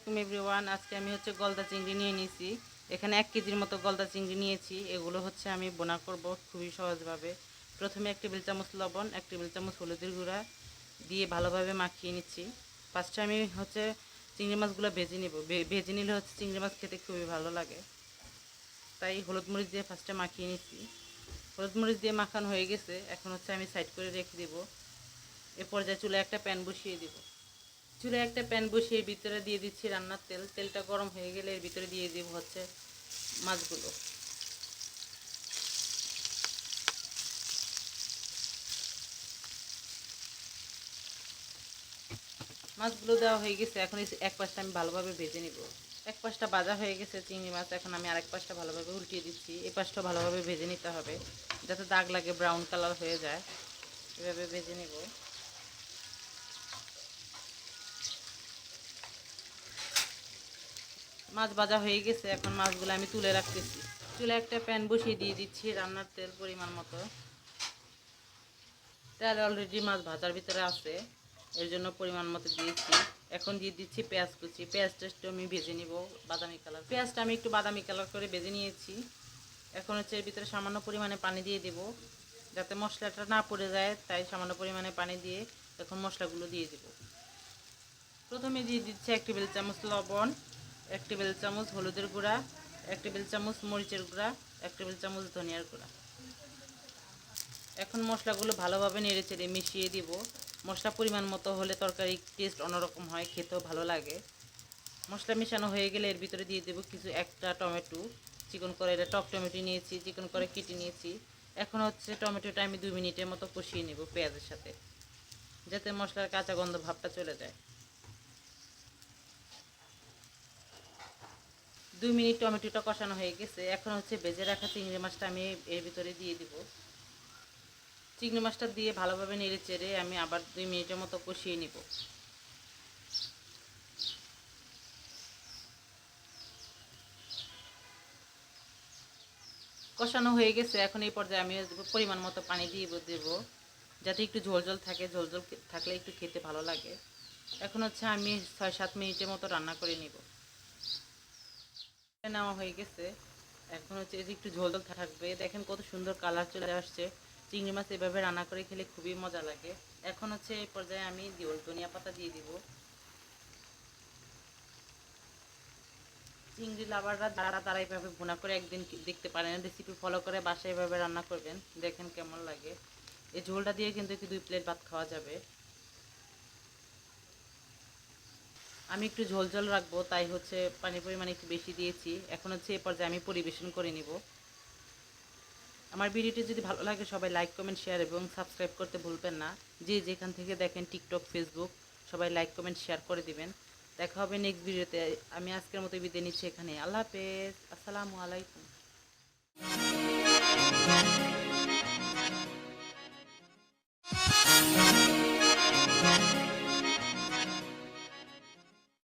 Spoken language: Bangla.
আলাইকুম এভরিওয়ান। আজকে আমি হচ্ছে গলদা চিংড়ি নিয়ে নিয়েছি এখানে এক কেজির মতো গলদা চিংড়ি নিয়েছি। এগুলো হচ্ছে আমি বোনা করব খুবই সহজভাবে। প্রথমে এক টেবিল চামচ লবণ, এক টেবিল চামচ হলুদের গুঁড়া দিয়ে ভালোভাবে মাখিয়ে নিচ্ছি। ফার্স্টে আমি হচ্ছে চিংড়ি মাছগুলো ভেজে নেব। ভেজে নিলে হচ্ছে চিংড়ি মাছ খেতে খুবই ভালো লাগে। তাই হলুদ মরিচ দিয়ে ফার্স্টে মাখিয়ে নিচ্ছি। হলুদ মরিচ দিয়ে মাখানো হয়ে গেছে। এখন হচ্ছে আমি সাইড করে রেখে দেবো। এ পর্যায়ে চুলে একটা প্যান বসিয়ে দেব। চুলে একটা প্যান বসিয়ে ভিতরে দিয়ে দিচ্ছি রান্নার তেল। তেলটা গরম হয়ে গেলে এর ভিতরে দিয়ে দেব হচ্ছে মাছগুলো। মাছগুলো দেওয়া হয়ে গেছে। এখন এক পাশটা আমি ভালোভাবে ভেজে নিব। এক পাশটা বাজা হয়ে গেছে চিংড়ি মাছ। এখন আমি আরেক পাশটা ভালোভাবে উল্টিয়ে দিচ্ছি। এই পাশটা ভালোভাবে ভেজে নিতে হবে। যাতে দাগ লাগে ব্রাউন কালার হয়ে যায়। এভাবে ভেজে নিব। মাছ ভাজা হয়ে গেছে, এখন মাছগুলো আমি তুলে রাখতেছি। চুলে একটা প্যান বসিয়ে দিয়ে দিচ্ছি রান্নার তেল পরিমাণ মতো। তেল অলরেডি মাছ ভাজার ভিতরে আছে, এর জন্য পরিমাণ মতো দিয়েছি। এখন দিয়ে দিচ্ছি পেঁয়াজ কুচি। পেঁয়াজটা একটু আমি ভেজে নিব, বাদামি কালার পেঁয়াজটা আমি একটু বাদামি কালার করে ভেজে নিয়েছি। এখন হচ্ছে এর ভিতরে সামান্য পরিমাণে পানি দিয়ে দেব, যাতে মশলাটা না পড়ে যায়, তাই সামান্য পরিমাণে পানি দিয়ে এখন মশলাগুলো দিয়ে দেব। প্রথমে দিয়ে দিচ্ছি এক টেবিল চামচ লবণ। এক টেবিল চামচ হলুদের গুঁড়া, এক টেবিল চামচ মরিচের গুঁড়া, এক টেবিল চামচ ধনিয়ার গুঁড়া। এখন মশলাগুলো ভালোভাবে নেড়ে চেড়ে মিশিয়ে দিব। মশলা পরিমাণ মতো হলে তরকারি টেস্ট অন্যরকম হয়, খেতেও ভালো লাগে। মশলা মেশানো হয়ে গেলে এর ভিতরে দিয়ে দেবো কিছু একটা টমেটো। চিকন করে এটা টক টমেটো নিয়েছি, চিকন করে কেটে নিয়েছি। এখন হচ্ছে টমেটোটা আমি দুই মিনিটের মতো কষিয়ে নেব পেঁয়াজের সাথে, যাতে মশলার কাঁচা গন্ধ ভাবটা চলে যায়। দুই মিনিট টমেটোটা কষানো হয়ে গেছে। এখন হচ্ছে ভেজে রাখা চিংড়ি মাছটা আমি এর ভিতরে দিয়ে দিব। চিংড়ি মাছটা দিয়ে ভালোভাবে নেড়ে চেড়ে আমি আবার দুই মিনিটের মতো কষিয়ে নিব। কষানো হয়ে গেছে। এখন এই পর্যায়ে আমি পরিমাণ মতো পানি দিয়ে দেব যাতে একটু ঝোল ঝোল থাকে। ঝোল ঝোল থাকলে একটু খেতে ভালো লাগে। এখন হচ্ছে আমি ছয় সাত মিনিটের মতো রান্না করে নিব। নেওয়া হয়ে গেছে। এখন হচ্ছে এই একটু ঝোল থাকবে। দেখেন কত সুন্দর কালার চলে আসছে। চিংড়ি মাছ এভাবে রান্না করে খেলে খুবই মজা লাগে। এখন হচ্ছে এই পর্যায়ে আমি দিওল ধনিয়া পাতা দিয়ে দিব। চিংড়ি লাভাররা যারা তারা এইভাবে ভুনা করে একদিন দেখতে পারেন রেসিপি ফলো করে বাসায় এভাবে রান্না করবেন। দেখেন কেমন লাগে। এই ঝোলটা দিয়ে কিন্তু একটু দুই প্লেট ভাত খাওয়া যাবে। আমি একটু ঝোল ঝোল রাখব, তাই হচ্ছে পানির পরিমাণ একটু বেশি দিয়েছি। এখন হচ্ছে এ পর্যায়ে আমি পরিবেশন করে নিব। আমার ভিডিওটি যদি ভালো লাগে সবাই লাইক কমেন্ট শেয়ার এবং সাবস্ক্রাইব করতে ভুলবেন না। যে যেখান থেকে দেখেন টিকটক ফেসবুক সবাই লাইক কমেন্ট শেয়ার করে দিবেন। দেখা হবে নেক্সট ভিডিওতে। আমি আজকের মতো বিদায় নিচ্ছি এখানে আল্লাহ হাফেজ। আসসালামু আলাইকুম।